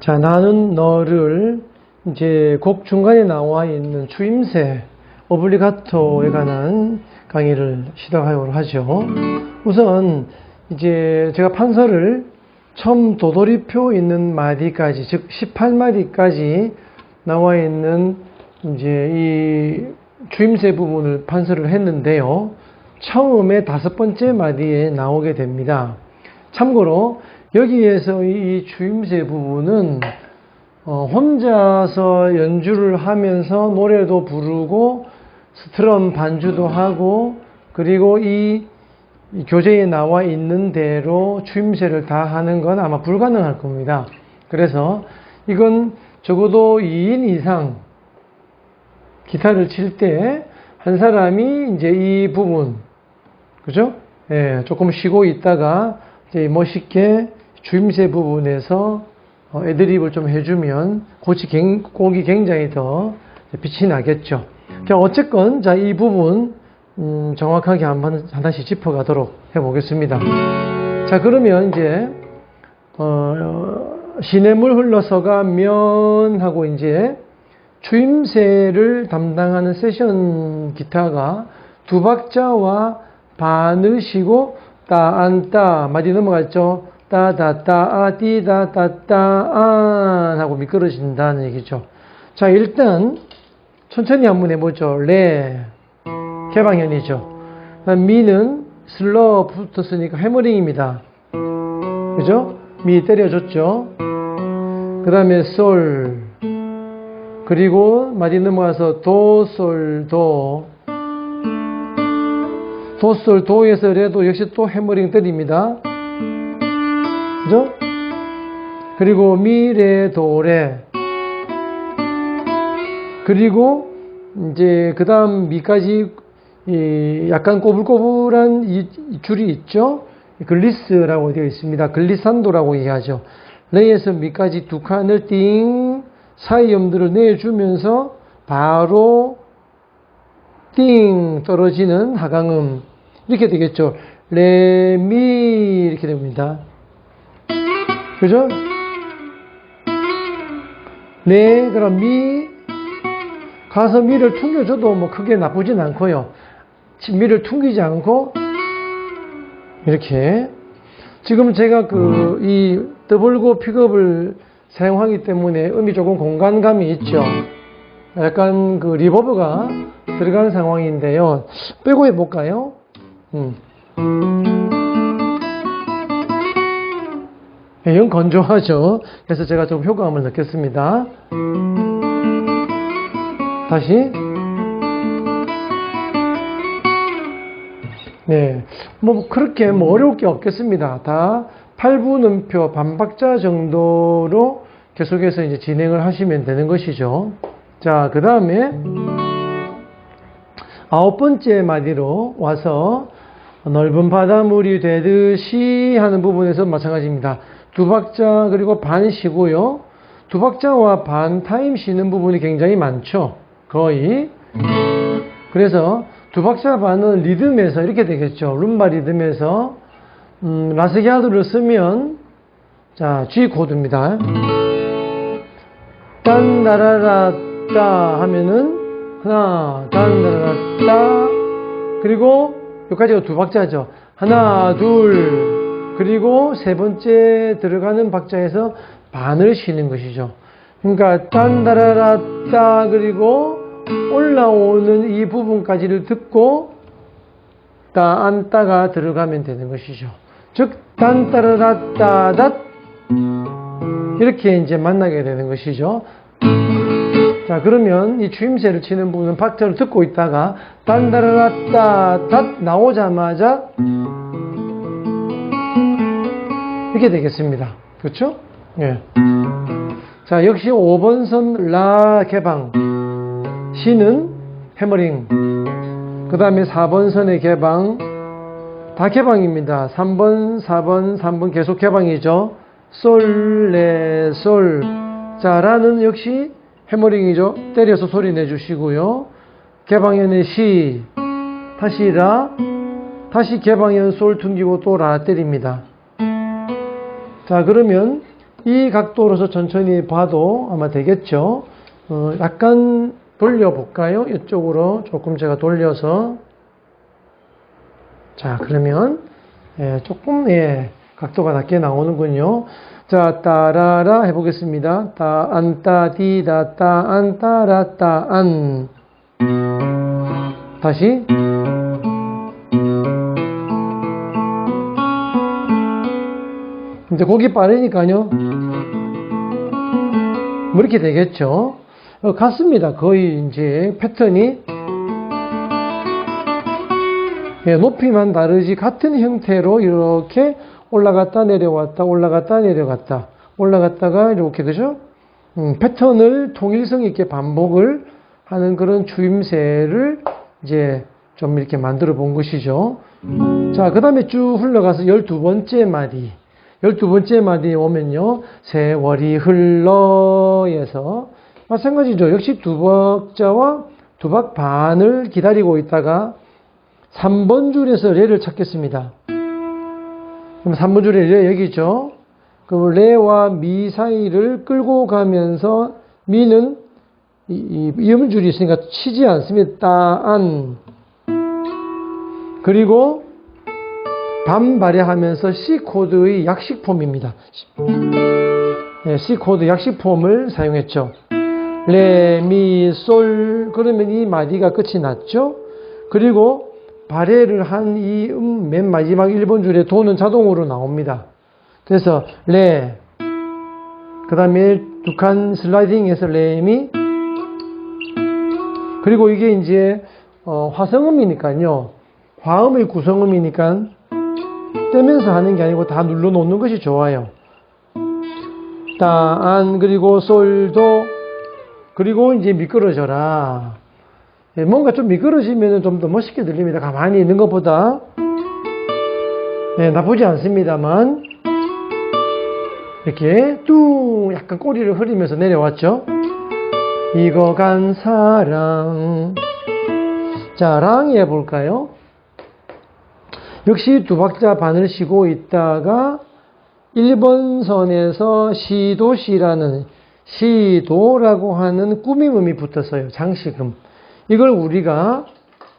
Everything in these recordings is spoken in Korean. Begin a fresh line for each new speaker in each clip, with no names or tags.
자, 나는 너를 이제 곡 중간에 나와 있는 추임새 오블리가토에 관한 강의를 시작하도록 하죠. 우선 이제 제가 판서를 처음 도돌이표 있는 마디까지 즉 18마디까지 나와 있는 이제 이 주임새 부분을 판서를 했는데요. 처음에 다섯 번째 마디에 나오게 됩니다. 참고로 여기에서 이 주임새 부분은 어, 혼자서 연주를 하면서 노래도 부르고 스트럼 반주도 하고 그리고 이, 이 교재에 나와 있는 대로 주임새를 다 하는 건 아마 불가능할 겁니다. 그래서 이건 적어도 2인 이상 기타를 칠 때 한 사람이 이제 이 부분 그죠? 예, 조금 쉬고 있다가 이제 멋있게 주임새 부분에서 어, 애드립을 좀 해주면 곡이, 굉장히 더 빛이 나겠죠. 자, 어쨌건 자, 이 부분 음, 정확하게 한번 하나씩 짚어가도록 해보겠습니다. 자, 그러면 이제 어, 시냇물 흘러서가 면 하고 이제 추임새를 담당하는 세션 기타가 두 박자와 반을 쉬고 따 안따 마디 넘어갔죠. 따다따아 띠다따따안 하고 미끄러진다는 얘기죠. 자 일단 천천히 한번 해보죠. 레 개방현이죠. 미는 슬러 붙었으니까 해머링입니다. 그죠? 미 때려줬죠. 그 다음에 솔 그리고 마디 넘어가서 도, 솔, 도 도, 솔, 도에서 레도 역시 또 해머링 때립니다. 그죠? 그리고 미, 레, 도, 레 그리고 이제 그 다음 미까지 이 약간 꼬불꼬불한 이, 이 줄이 있죠. 글리스라고 되어 있습니다. 글리산도라고 얘기하죠. 레에서 미까지 두 칸을 띵 사이 염들을 내주면서 바로 띵 떨어지는 하강음 이렇게 되겠죠. 레미 이렇게 됩니다. 그죠? 레 그럼 미 가서 미를 퉁겨줘도 뭐 크게 나쁘진 않고요. 미를 퉁기지 않고 이렇게 지금 제가 그 이 더블고 픽업을 사용하기 때문에 음이 조금 공간감이 있죠. 약간 그 리버브가 들어간 상황인데요. 빼고 해볼까요? 음. 이건 건조하죠. 그래서 제가 좀 효과음을 넣겠습니다. 다시. 네. 뭐, 그렇게 뭐 어려울 게 없겠습니다. 다 8분 음표 반박자 정도로 계속해서 이제 진행을 하시면 되는 것이죠. 자, 그 다음에 아홉 번째 마디로 와서 넓은 바닷물이 되듯이 하는 부분에서 마찬가지입니다. 두 박자 그리고 반 쉬고요. 두 박자와 반 타임 쉬는 부분이 굉장히 많죠. 거의. 그래서 두 박자 반은 리듬에서 이렇게 되겠죠. 룸바 리듬에서 음, 라스기아드를 쓰면 자 G 코드입니다. 딴다라라따 하면은 하나 딴다라라따 그리고 여기까지가 두 박자죠. 하나 둘 그리고 세 번째 들어가는 박자에서 반을 쉬는 것이죠. 그러니까 딴다라라따 그리고 올라오는 이 부분까지를 듣고 따 안따가 들어가면 되는 것이죠. 즉 딴따라라따닷 이렇게 이제 만나게 되는 것이죠. 자 그러면 이 추임새를 치는 부분은 박자를 듣고 있다가 딴따라라따닷 나오자마자 이렇게 되겠습니다. 그렇죠? 예. 자 역시 5번 선 라 개방 시는 해머링 그 다음에 4번 선의 개방 다 개방입니다. 3번, 4번, 3번 계속 개방이죠. 솔, 레, 솔. 자, 라는 역시 해머링이죠. 때려서 소리 내주시고요. 개방현의 시, 다시 라, 다시 개방현 솔 퉁기고 또 라 때립니다. 자, 그러면 이 각도로서 천천히 봐도 아마 되겠죠. 어, 약간 돌려볼까요? 이쪽으로 조금 제가 돌려서. 자, 그러면, 예, 조금, 예, 각도가 낮게 나오는군요. 자, 따라라 해보겠습니다. 따, 안, 따, 디, 다, 따, 안, 따라, 따, 안. 다시. 이제 곡이 빠르니까요. 뭐 이렇게 되겠죠. 어, 같습니다. 거의 이제 패턴이 예, 높이만 다르지 같은 형태로 이렇게 올라갔다 내려왔다 올라갔다 내려갔다 올라갔다가 이렇게 되죠. 음, 패턴을 통일성 있게 반복을 하는 그런 주임새를 이제 좀 이렇게 만들어 본 것이죠. 자, 그 다음에 쭉 흘러가서 12번째 마디. 12번째 마디에 오면요. 세월이 흘러에서 마찬가지죠. 역시 두 박자와 두박 반을 기다리고 있다가 3번 줄에서 레를 찾겠습니다. 그럼 3번 줄에 레 여기죠. 그 레와 미 사이를 끌고 가면서 미는 이, 이 음줄이 있으니까 치지 않습니다. 따 안 그리고 반 발휘하면서 C 코드의 약식 폼입니다. 네, C 코드 약식 폼을 사용했죠. 레, 미, 솔 그러면 이 마디가 끝이 났죠. 그리고 발해를 한 이 음 맨 마지막 1번 줄에 도는 자동으로 나옵니다. 그래서 레, 그 다음에 두 칸 슬라이딩해서 레 미, 그리고 이게 이제 어, 화성음이니까요. 화음의 구성음이니까 떼면서 하는 게 아니고 다 눌러 놓는 것이 좋아요. 따, 안, 그리고 솔도, 그리고 이제 미끄러져라. 예, 뭔가 좀 미끄러지면 좀 더 멋있게 들립니다. 가만히 있는 것보다. 네, 나쁘지 않습니다만, 이렇게 뚝 약간 꼬리를 흐리면서 내려왔죠. 익어간 사랑. 자, 랑이 해볼까요? 역시 두 박자 반을 쉬고 있다가 1번 선에서 시도시라는 시도라고 하는 꾸밈음이 붙었어요. 장식음. 이걸 우리가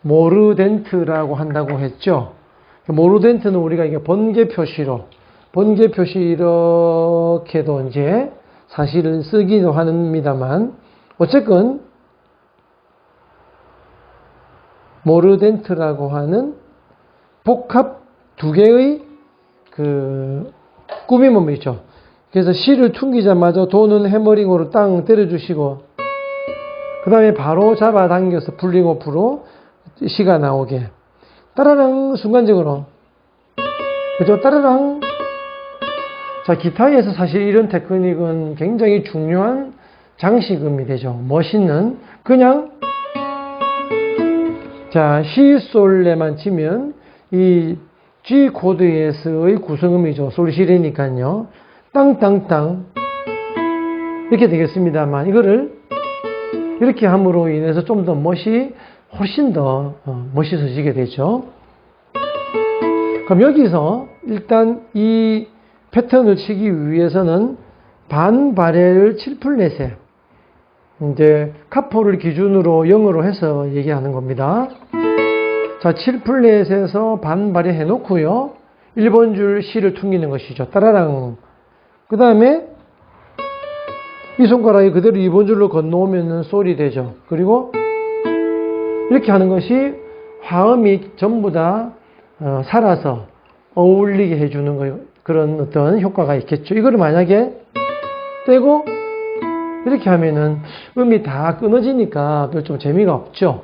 모르덴트라고 한다고 했죠. 모르덴트는 우리가 이게 번개 표시로 번개 표시 이렇게도 이제 사실은 쓰기도 합니다만 어쨌건 모르덴트라고 하는 복합 두 개의 그 꾸밈음이죠. 그래서 시를 퉁기자마자 도는 해머링으로 땅 때려주시고 그 다음에 바로 잡아당겨서 풀링오프로 시가 나오게 따라랑 순간적으로 그죠? 따라랑 자 기타에서 사실 이런 테크닉은 굉장히 중요한 장식음이 되죠. 멋있는 그냥 자 시솔레만 치면 이 G 코드에서의 구성음이죠. 솔시레니까요. 땅땅땅 이렇게 되겠습니다만 이거를 이렇게 함으로 인해서 좀 더 멋이 훨씬 더 어, 멋있어지게 되죠. 그럼 여기서 일단 이 패턴을 치기 위해서는 반바레를 7플랫에 이제 카포를 기준으로 0으로 해서 얘기하는 겁니다. 자, 7플랫에서 반발에 해놓고요. 1번 줄 C를 퉁기는 것이죠. 따라랑. 그 다음에 이 손가락이 그대로 2번 줄로 건너오면 솔이 되죠. 그리고 이렇게 하는 것이 화음이 전부 다 어, 살아서 어울리게 해주는 거, 그런 어떤 효과가 있겠죠. 이거를 만약에 떼고 이렇게 하면은 음이 다 끊어지니까 별좀 재미가 없죠.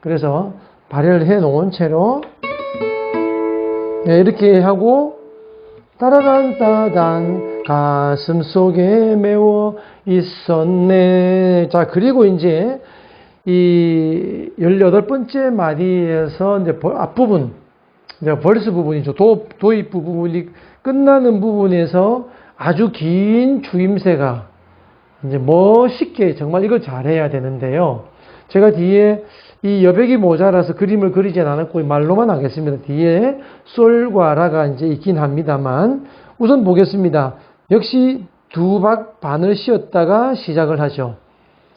그래서 발열을 해 놓은 채로 네, 이렇게 하고 따라란 따단 가슴 속에 메워 있었네. 자, 그리고 이제 이 18번째 마디에서 이제 앞부분, 이제 벌스 부분이죠. 도, 도입 부분이 끝나는 부분에서 아주 긴 주임새가 이제 멋있게 정말 이걸 잘해야 되는데요. 제가 뒤에 이 여백이 모자라서 그림을 그리진 않았고 말로만 하겠습니다. 뒤에 솔과 라가 이제 있긴 합니다만 우선 보겠습니다. 역시 두 박 반을 씌웠다가 시작을 하죠.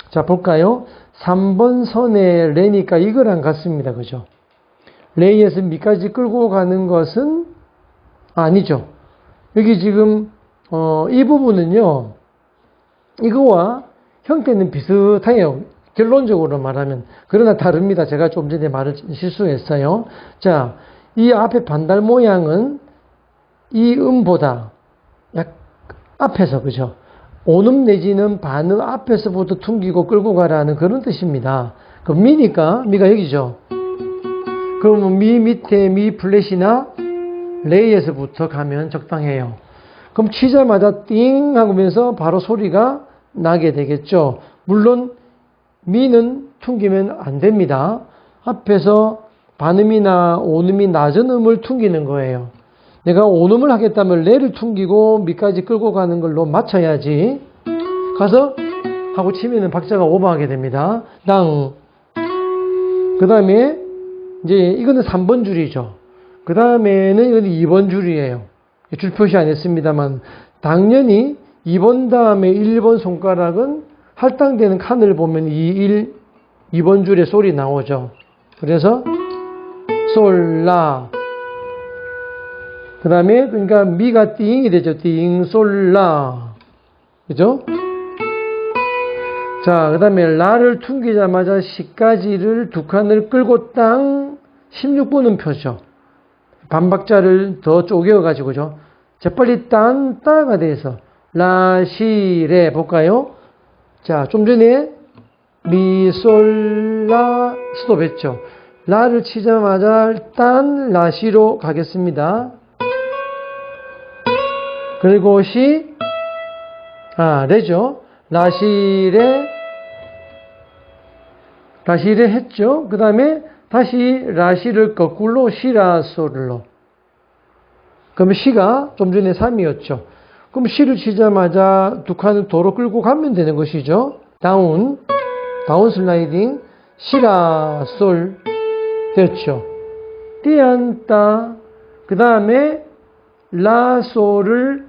자, 볼까요? 3번 선에 레니까 이거랑 같습니다. 그죠? 레이에서 미까지 끌고 가는 것은 아니죠. 여기 지금, 어, 이 부분은요, 이거와 형태는 비슷해요. 결론적으로 말하면. 그러나 다릅니다. 제가 좀 전에 말을 실수했어요. 자, 이 앞에 반달 모양은 이 음보다 약 앞에서, 그죠? 오음 내지는 반음 앞에서부터 퉁기고 끌고 가라는 그런 뜻입니다. 그 미니까, 미가 여기죠. 그러면 미 밑에 미 플랫이나 레이에서부터 가면 적당해요. 그럼 치자마자 띵 하면서 바로 소리가 나게 되겠죠. 물론 미는 퉁기면 안 됩니다. 앞에서 반음이나 오음이 낮은 음을 퉁기는 거예요. 내가 오음을 하겠다면 레를 퉁기고 미까지 끌고 가는 걸로 맞춰야지. 가서 하고 치면은 박자가 오버하게 됩니다. 땅. 그 다음에 이제 이거는 3번 줄이죠. 그 다음에는 이건 2번 줄이에요. 줄 표시 안 했습니다만 당연히 2번 다음에 1번 손가락은 할당되는 칸을 보면 2, 1, 2번 줄에 소리 나오죠. 그래서 솔, 라. 그 다음에 그러니까 미가 띵이 되죠. 띵, 솔, 라. 그죠? 자, 그 다음에 라를 퉁기자마자 시까지를 두 칸을 끌고 땅 16분은 표죠. 반박자를 더 쪼개어가지고죠. 재빨리 딴, 따가 돼서 라, 시, 레 볼까요? 자, 좀 전에 미, 솔, 라 스톱했죠. 라를 치자마자 딴, 라, 시로 가겠습니다. 그리고 시, 아, 레죠. 라, 시, 레, 라, 시, 레 했죠. 그 다음에 다시 라시를 거꾸로 시라솔로. 그러면 시가 좀 전에 3이었죠. 그럼 시를 치자마자 두 칸을 도로 끌고 가면 되는 것이죠. 다운, 다운 슬라이딩, 시라 솔 됐죠. 띠안따, 그 다음에 라 솔을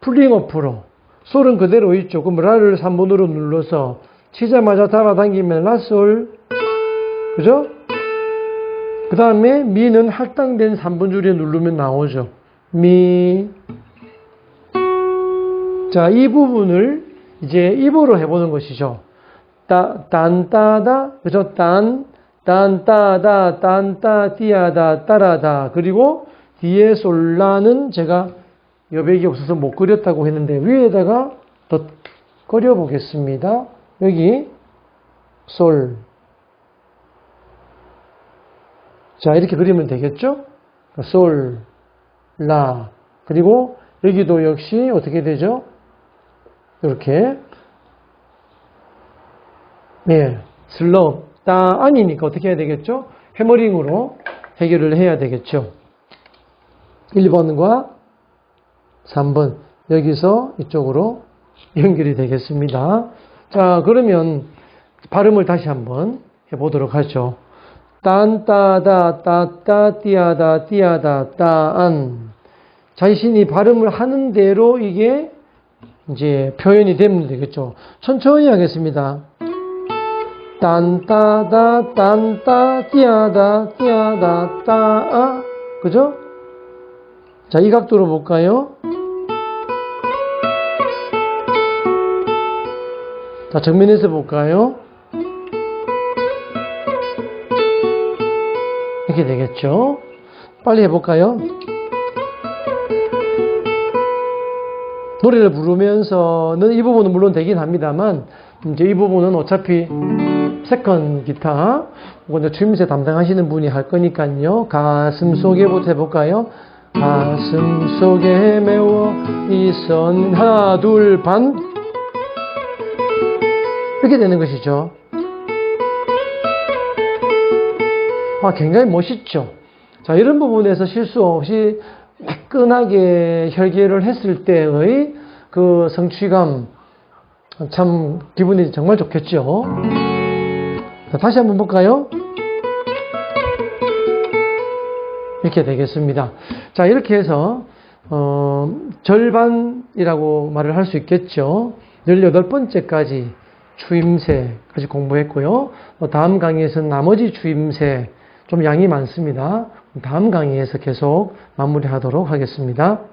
풀링어프로. 솔은 그대로 있죠. 그럼 라를 3번으로 눌러서 치자마자 잡아당기면 라 솔, 그죠? 그 다음에 미는 할당된 3번 줄에 누르면 나오죠. 미. 자, 이 부분을 이제 입으로 해보는 것이죠. 따, 딴따다, 그죠? 딴, 딴따다, 딴따, 띠아다, 따라다. 그리고 뒤에 솔라는 제가 여백이 없어서 못 그렸다고 했는데 위에다가 더 그려보겠습니다. 여기 솔. 자, 이렇게 그리면 되겠죠? 솔, 라. 그리고 여기도 역시 어떻게 되죠? 이렇게. 네, 슬럽, 따, 아니니까 어떻게 해야 되겠죠? 해머링으로 해결을 해야 되겠죠. 1번과 3번. 여기서 이쪽으로 연결이 되겠습니다. 자, 그러면 발음을 다시 한번 해보도록 하죠. 딴따다 따따 띠아다 띠아다 따안 자신이 발음을 하는 대로 이게 이제 표현이 되면 되겠죠. 천천히 하겠습니다. 딴따다 딴따 띠아다 띠아다 따아 그죠? 자, 이 각도로 볼까요? 자, 정면에서 볼까요? 이렇게 되겠죠. 빨리 해볼까요? 노래를 부르면서는 이 부분은 물론 되긴 합니다만, 이제 이 부분은 어차피 세컨 기타, 혹은 추임새 담당하시는 분이 할 거니까요. 가슴 속에부터 해볼까요? 가슴 속에 메워 이선 하나 둘 반. 이렇게 되는 것이죠. 아, 굉장히 멋있죠. 자, 이런 부분에서 실수 없이 매끈하게 혈계를 했을 때의 그 성취감 참 기분이 정말 좋겠죠. 다시 한번 볼까요? 이렇게 되겠습니다. 자, 이렇게 해서 어, 절반이라고 말을 할 수 있겠죠. 18번째까지 주임새까지 공부했고요. 다음 강의에서는 나머지 주임새 좀 양이 많습니다. 다음 강의에서 계속 마무리하도록 하겠습니다.